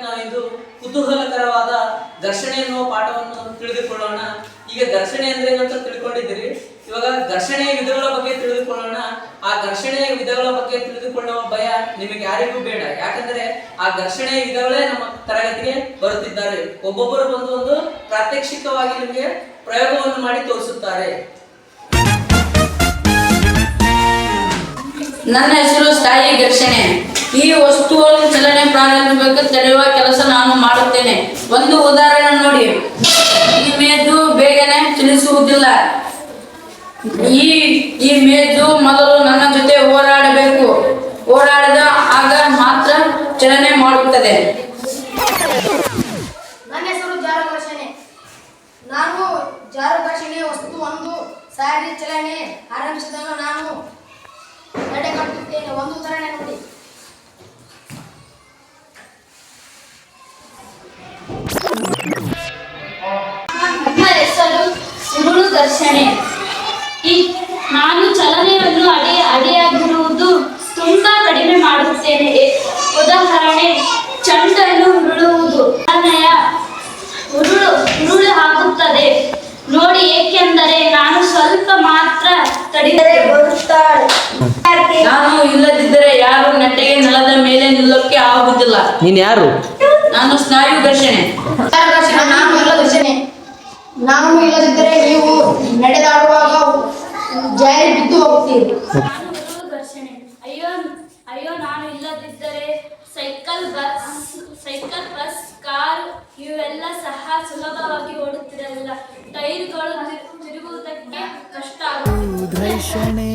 ನಾವಿಂದು ಕುತೂಹಲಕರವಾದ ದರ್ಶನೆ ಎನ್ನುವ ಪಾಠವನ್ನು ತಿಳಿದುಕೊಳ್ಳೋಣ. ಈಗ ದರ್ಶನೆ ಅಂದ್ರೆ ಏನಂತ ತಿಳ್ಕೊಂಡಿದ್ದೀರಿ? ಇವಾಗ ಘರ್ಷಣೆಯ ವಿಧಗಳ ಬಗ್ಗೆ ತಿಳಿದುಕೊಳ್ಳೋಣ. ಆ ಘರ್ಷಣೆಯ ವಿಧಗಳ ಬಗ್ಗೆ ತಿಳಿದುಕೊಳ್ಳುವ ಭಯ ನಿಮಗೆ ಯಾರಿಗೂ ಬೇಡ. ಯಾಕಂದ್ರೆ ಆ ಘರ್ಷಣೆಯ ವಿಧಗಳೇ ನಮ್ಮ ತರಗತಿಗೆ ಬರುತ್ತಿದ್ದಾರೆ. ಒಬ್ಬೊಬ್ಬರು ಬಂದು ಒಂದು ಪ್ರಾತ್ಯಕ್ಷಿಕವಾಗಿ ನಿಮಗೆ ಪ್ರಯೋಗವನ್ನು ಮಾಡಿ ತೋರಿಸುತ್ತಾರೆ. ನನ್ನ ಹೆಸರು ಸ್ಥಾಯಿ ಘರ್ಷಣೆ ಈ ವಸ್ತುವನ್ನು ಚಲನೆ ಪ್ರಾರಂಭಿಸಬೇಕು. ತಡೆಯುವ ಕೆಲಸ ನಾನು ಮಾಡುತ್ತೇನೆ. ಒಂದು ಉದಾಹರಣೆ ನೋಡಿ. ಈ ಮೇಜು ಬೇಗನೆ ಚಲಿಸುವುದಿಲ್ಲ. ಈ ಈ ಮೇಜು ಮೊದಲು ನನ್ನ ಜೊತೆ ಓಡಾಡಬೇಕು. ಓಡಾಡಿದ ಆಗ ಮಾತ್ರ ಚಲನೆ ಮಾಡುತ್ತದೆ. ನನ್ನ ಹೆಸರು ಜಾರುಘರ್ಷಣೆ. ನಾನು ಜಾರುಘರ್ಷಣೆ ವಸ್ತು ಒಂದು ಸಾರಿ ಚಲನೆ ಆರಂಭಿಸಿದಾಗ ನಾನು ತಡೆಗಟ್ಟುತ್ತೇನೆ ಒಂದು ಉದಾಹರಣೆ ಘರ್ಷಣೆ ಈ ನಾನು ಚಲನೆಯನ್ನು ಅಡಿ ಅಡಿಯಾಗಿರುವುದು ತುಂಬಾ ಕಡಿಮೆ ಮಾಡುತ್ತೇನೆ. ಉದಾಹರಣೆ ಚಂಡನ್ನು ಉರುಳುವುದು. ಚಲನೆಯ ಉರುಳು ಉರುಳು ಆಗುತ್ತದೆ. ನೋಡಿ ಏಕೆಂದರೆ ನಾನು ಸ್ವಲ್ಪ ಮಾತ್ರ ತಡೆದರೆ ಬರುತ್ತಾಳೆ. ನಾನು ಇಲ್ಲದಿದ್ದರೆ ಯಾರು ನೆಟ್ಟಗೆ ನೆಲದ ಮೇಲೆ ನಿಲ್ಲಕ್ಕೆ ಆಗುವುದಿಲ್ಲ. ನೀನ್ ಯಾರು? ನಾನು ಸ್ನಾಯು ಘರ್ಷಣೆ ನಾನು ಇಲ್ಲದಿದ್ದರೆ ನೀವು ನಡೆದಾಡುವಾಗ ಜಾರಿ ಬಿದ್ದು ಹೋಗ್ತೀರಿ. ಘರ್ಷಣೆ ಅಯ್ಯೋ ಅಯ್ಯೋ ನಾನು ಇಲ್ಲದಿದ್ದರೆ cycle bus cycle bus car ಇವೆಲ್ಲ ಸಹ ಸುಲಭವಾಗಿ ಓಡುತ್ತಿರಲಿಲ್ಲ. ಟೈರ್ಗಳು ತಿರು- ತಿರುಗುವುದಕ್ಕೆ ಕಷ್ಟ ಆಗುತ್ತಿತ್ತು. ಘರ್ಷಣೆ